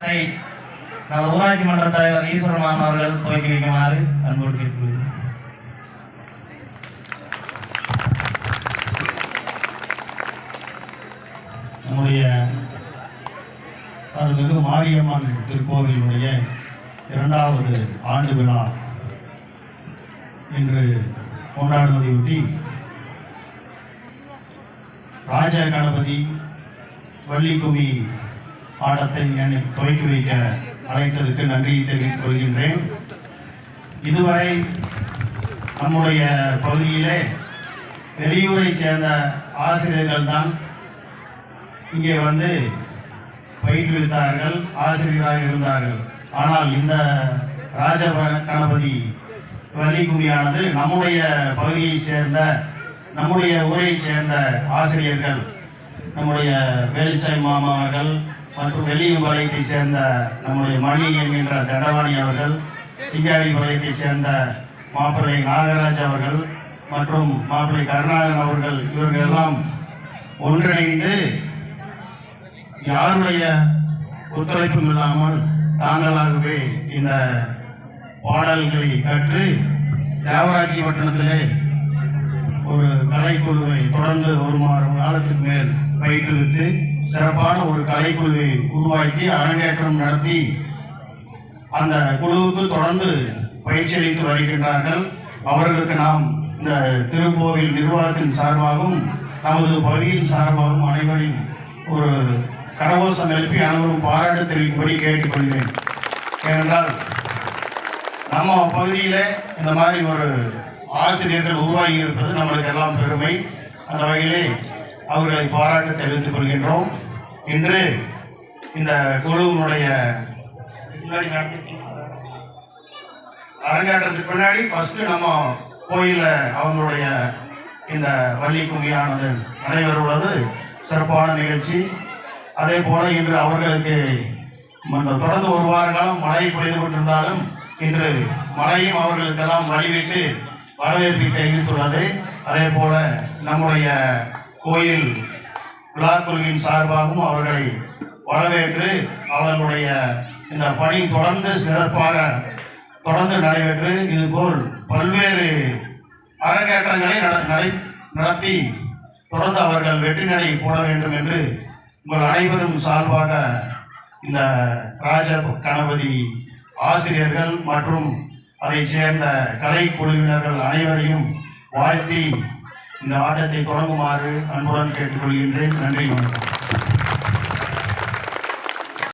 அதை நமது ஊராட்சி மன்ற தலைவர் ஈஸ்வரன் மாமன் அவர்கள் துவக்கி வைக்குமாறு அன்போடு கேட்டுக்கொள்கிறேன். நம்முடைய அருள்மிகு மாரியம்மன் திருக்கோவிலுடைய இரண்டாவது ஆண்டு விழா இன்று கொண்டாடுவதையொட்டி ராஜ கணபதி வள்ளிக்குமி ஆட்டத்தை என்னை துவக்கி வைக்க அழைத்ததற்கு நன்றி தெரிவித்துக் கொள்கின்றேன். இதுவரை நம்முடைய பகுதியிலே வெளியூரை சேர்ந்த ஆசிரியர்கள் தான் இங்கே வந்து பயிற்றுவித்தார்கள் ஆசிரியராக இருந்தார்கள். ஆனால் இந்த ராஜ கணபதி வலிகுமியானது நம்முடைய பகுதியைச் சேர்ந்த நம்முடைய ஊரைச் சேர்ந்த ஆசிரியர்கள் நம்முடைய வேலுசாமி மாமா அவர்கள் மற்றும் வெள்ளியம்பாளையத்தைச் சேர்ந்த நம்முடைய மணி என்கின்ற தண்டவாணி அவர்கள் சிங்காரிபாளையத்தைச் சேர்ந்த மாப்பிள்ளை நாகராஜ் அவர்கள் மற்றும் மாப்பிள்ளை கருணாகரன் அவர்கள் இவர்கள் எல்லாம் ஒன்றிணைந்து யாருடைய ஒத்துழைப்பும் இல்லாமல் தாங்களாகவே இந்த பாடல்களை கற்று தேவராட்சி பட்டணத்திலே ஒரு கலைக்குழுவை தொடர்ந்து ஒரு மாதம் காலத்துக்கு மேல் பயிற்றுவித்து சிறப்பான ஒரு கலைக்குழுவை உருவாக்கி அரங்கேற்றம் நடத்தி அந்த குழுவுக்கு தொடர்ந்து பயிற்சி அளித்து வருகின்றார்கள். அவர்களுக்கு நாம் இந்த திருக்கோவில் நிர்வாகத்தின் சார்பாகவும் நமது பகுதியின் சார்பாகவும் அனைவரின் ஒரு கரகோஷம் எழுப்பி அனைவரும் பாராட்டு தெரிவிக்கும்படி கேட்டுக்கொள்கிறேன். ஏனென்றால் நம்ம பகுதியில் இந்த மாதிரி ஒரு ஆசிரியர்கள் உருவாகி இருப்பது நம்மளுக்கு எல்லாம் பெருமை. அந்த வகையிலே அவர்களை பாராட்டு தெரிவித்துக் கொள்கின்றோம். இன்று இந்த குழுவினுடைய முன்னாடி அரங்கேற்றத்துக்கு பின்னாடி ஃபர்ஸ்ட் நம்ம கோயில அவங்களுடைய இந்த வள்ளி கும்மியானது நடைபெறுவது சிறப்பான நிகழ்ச்சி. அதே போல இன்று அவர்களுக்கு தொடர்ந்து ஒரு வார காலம் மழை பொழிந்து கொண்டிருந்தாலும் இன்று மழையும் அவர்களுக்கெல்லாம் வழிவிட்டு வரவேற்பை தெரிவித்துள்ளது. அதே போல நம்முடைய கோயில் விழாக்குழுவின் சார்பாகவும் அவர்களை வரவேற்று அவர்களுடைய இந்த பணி தொடர்ந்து சிறப்பாக தொடர்ந்து நடைபெற்று இதுபோல் பல்வேறு அரங்கேற்றங்களை நட- நடை நடத்தி தொடர்ந்து அவர்கள் வெற்றி நடை போட வேண்டும் என்று உங்கள் அனைவரும் சார்பாக இந்த ராஜ கணபதி ஆசிரியர்கள் மற்றும் அதைச் சேர்ந்த கலை குழுவினர்கள் அனைவரையும் வாழ்த்தி இந்த ஆட்டத்தை தொடங்குமாறு அன்புடன் கேட்டுக்கொள்கின்றேன். நன்றி வணக்கம்.